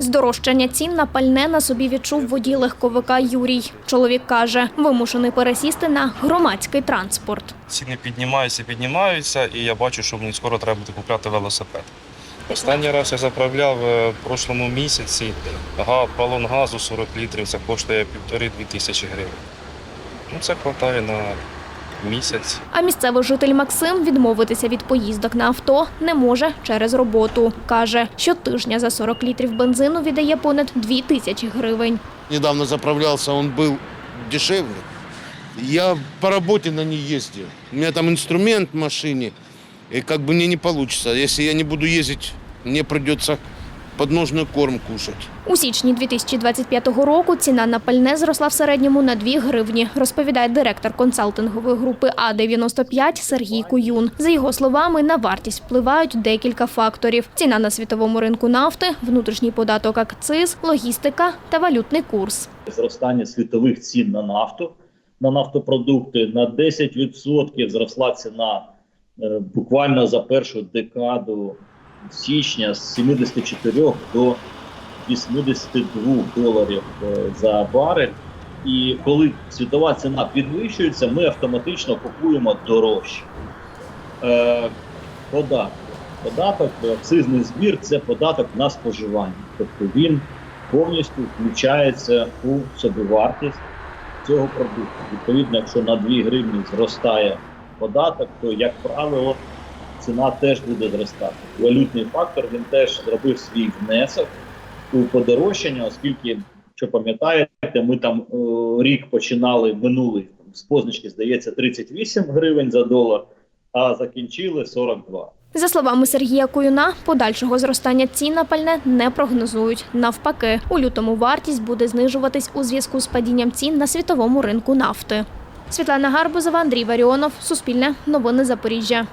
Здорожчання цін на пальне на собі відчув водій легковика Юрій. Чоловік каже, вимушений пересісти на громадський транспорт. Ціни піднімаються, піднімаються, і я бачу, що мені скоро треба буде купляти велосипед. Останній раз я заправляв е, в прошлому місяці балон газу 40 літрів, це коштує півтори-дві тисячі гривень. Ну, це вистачає на місяць. А місцевий житель Максим відмовитися від поїздок на авто не може через роботу. Каже, щотижня за 40 літрів бензину віддає понад 2 тисячі гривень. Недавно заправлялся, он был дешевле. Я по работе на ней ездил. У меня там инструмент в машине, и как бы мне не получится. Если я не буду ездить, мне придется подножный корм кушать. У січні 2025 року ціна на пальне зросла в середньому на 2 гривні, розповідає директор консалтингової групи А-95 Сергій Куюн. За його словами, на вартість впливають декілька факторів: ціна на світовому ринку нафти, внутрішній податок акциз, логістика та валютний курс. зростання світових цін на нафту, на нафтопродукти на 10% зросла ціна е, буквально за першу декаду січня з 74 до 82 доларів е, за барель. І коли світова ціна підвищується, ми автоматично купуємо дорожче. Е, податок. Податок, акцизний збір це податок на споживання. Тобто він повністю включається у собівартість цього продукту. Відповідно, якщо на 2 гривні зростає податок, то, як правило, ціна теж буде зростати. Валютний фактор він теж зробив свій внесок у подорожчання, оскільки, що пам'ятаєте, ми там е, рік починали минулий з позначки, здається, 38 гривень за долар, а закінчили 42. За словами Сергія Куюна, подальшого зростання цін на пальне не прогнозують. Навпаки, у лютому вартість буде знижуватись у зв'язку з падінням цін на світовому ринку нафти. Світлана Гарбузова, Андрій Варіонов, Суспільне, Новини Запоріжжя.